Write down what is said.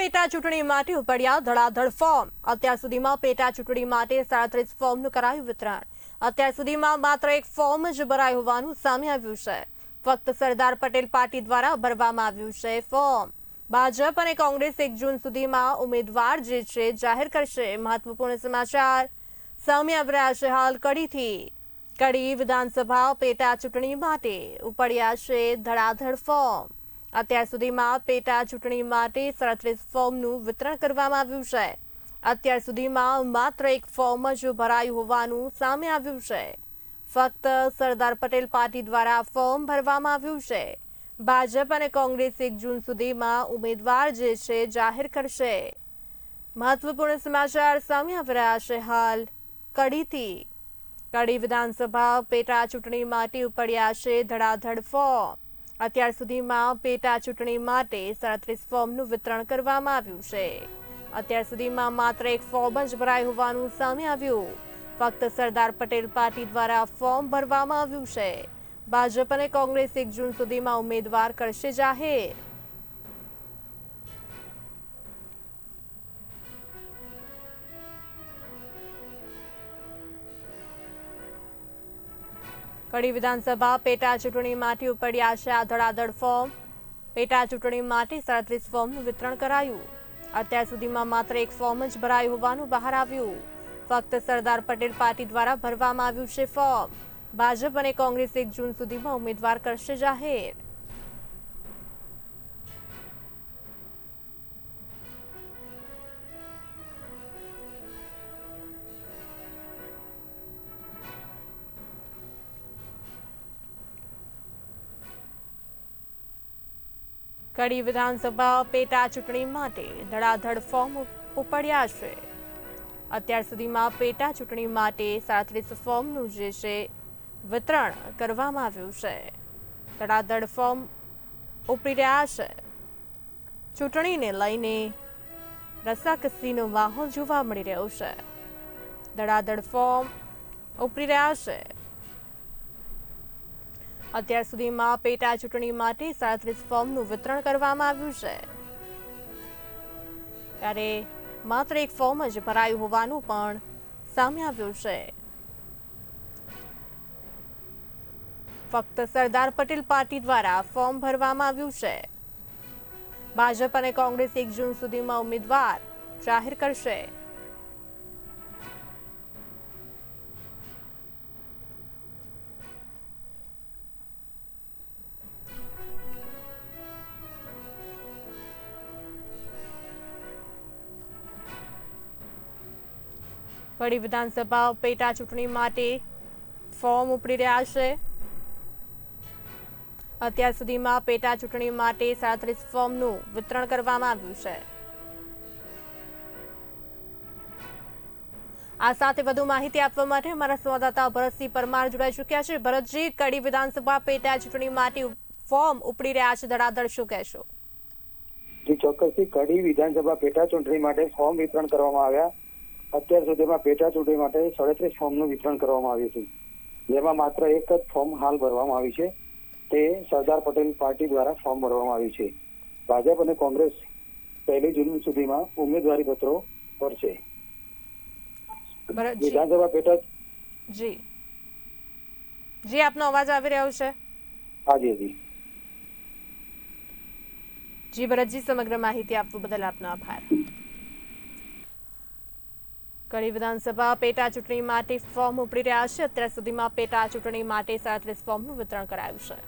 પેટા ચૂંટણી માટે ઉપડ્યા ધડાધડ ફોર્મ. અત્યાર સુધીમાં પેટા ચૂંટણી માટે સાડત્રીસ ફોર્મનું કરાયું વિતરણ. અત્યાર સુધીમાં માત્ર એક ફોર્મ જ ભરાયું હોવાનું સામે આવ્યું છે. ફક્ત સરદાર પટેલ પાર્ટી દ્વારા ભરવામાં આવ્યું છે ફોર્મ. ભાજપ અને કોંગ્રેસ એક જૂન સુધીમાં ઉમેદવાર જે છે જાહેર કરશે મહત્વપૂર્ણ સમાચાર સામે આવી રહ્યા છે હાલ કડીથી. કડી વિધાનસભા પેટા ચૂંટણી માટે ઉપડ્યા છે ધડાધડ ફોર્મ. અત્યાર સુધીમાં પેટા ચૂંટણી માટે સાડત્રીસ ફોર્મનું વિતરણ કરવામાં આવ્યું છે. અત્યાર સુધીમાં માત્ર એક ફોર્મ જ ભરાયું હોવાનું સામે આવ્યું છે. ફક્ત સરદાર પટેલ પાર્ટી દ્વારા ફોર્મ ભરવામાં આવ્યું છે. ભાજપ અને કોંગ્રેસ એક જૂન સુધીમાં ઉમેદવાર જે છે જાહેર કરશે. મહત્વપૂર્ણ સમાચાર સામે આવી રહ્યા છે હાલ કડીથી. કડી વિધાનસભા પેટા ચૂંટણી માટે ઉપડ્યા છે ધડાધડ ફોર્મ. અત્યાર સુધીમાં પેટા ચૂંટણી માટે સાડત્રીસ ફોર્મનું વિતરણ કરવામાં આવ્યું છે. અત્યાર સુધીમાં માત્ર એક ફોર્મ જ ભરાય હોવાનું સામે આવ્યું. ફક્ત સરદાર પટેલ પાર્ટી દ્વારા ફોર્મ ભરવામાં આવ્યું છે. ભાજપ અને કોંગ્રેસ એક જૂન સુધીમાં ઉમેદવાર કરશે જાહેર. કડી વિધાનસભા પેટા ચૂંટણી માટે ઉપડ્યા છે આ ધડાધડ ફોર્મ. પેટા ચૂંટણી માટે સાડત્રીસ ફોર્મનું વિતરણ કરાયું. અત્યાર સુધીમાં માત્ર એક ફોર્મ જ ભરાયું હોવાનું બહાર આવ્યું. ફક્ત સરદાર પટેલ પાર્ટી દ્વારા ભરવામાં આવ્યું છે ફોર્મ. ભાજપ અને કોંગ્રેસ એક જૂન સુધીમાં ઉમેદવાર કરશે જાહેર. કડી વિધાનસભા પેટા ચૂંટણી માટે ધડાધડ ફોર્મ ઉપડ્યા છે. અત્યાર સુધીમાં પેટા ચૂંટણી માટે સાડત્રીસ ફોર્મનું જે છે, વિતરણ કરવામાં આવ્યું છે. ધડાધડ ફોર્મ ઉપડી રહ્યા છે. ચૂંટણીને લઈને રસાકસીનો માહોલ જોવા મળી રહ્યો છે. ધડાધડ ફોર્મ ઉપડી રહ્યા છે. અત્યાર સુધીમાં પેટા ચૂંટણી માટે સાડત્રીસ ફોર્મનું વિતરણ કરવામાં આવ્યું છે. ત્યારે માત્ર એક ફોર્મ જ ભરાયું હોવાનું પણ સામે આવ્યું છે. ફક્ત સરદાર પટેલ પાર્ટી દ્વારા ફોર્મ ભરવામાં આવ્યું છે. ભાજપ અને કોંગ્રેસ એક જૂન સુધીમાં ઉમેદવાર જાહેર કરશે. કડી વિધાનસભા પેટા ચૂંટણી માટે ફોર્મ ઉપડી રહ્યા છે. અત્યાર સુધીમાં પેટા ચૂંટણી માટે સાડત્રીસ ફોર્મનું વિતરણ કરવામાં આવ્યું છે. આ સાથે વધુ માહિતી આપવા માટે અમારા સંવાદદાતા ભરતસિંહ પરમાર જોડાઈ ચૂક્યા છે. ભરતજી, કડી વિધાનસભા પેટા ચૂંટણી માટે ફોર્મ ઉપડી રહ્યા છે. ધડાધડ શું કહેશો? ચોક્કસથી કડી વિધાનસભા પેટા ચૂંટણી માટે ફોર્મ વિતરણ કરવામાં આવ્યા. અત્યાર સુધીમાં પેટા ચૂંટણી માટે સાડત્રીસ ફોર્મનું વિતરણ કરવામાં આવ્યું છે. જેમાં માત્ર એક જ ફોર્મ હાલ ભરવામાં આવ્યું છે. તે સરદાર પટેલ પાર્ટી દ્વારા ફોર્મ ભરવામાં આવ્યું છે. ભાજપ અને કોંગ્રેસ પહેલી જૂન સુધીમાં ઉમેદવારી પત્રો ભરશે. વિધાનસભા પેટા જી. જી આપનો અવાજ આવી રહ્યો છે? હાજી હાજી જી ભરતજી સમગ્ર માહિતી આપવા બદલ આપનો આભાર. કડી વિધાનસભા પેટા ચૂંટણી માટે ફોર્મ ઉપડી રહ્યા છે. અત્યાર સુધીમાં પેટા ચૂંટણી માટે સાડત્રીસ ફોર્મનું વિતરણ કરાયું છે.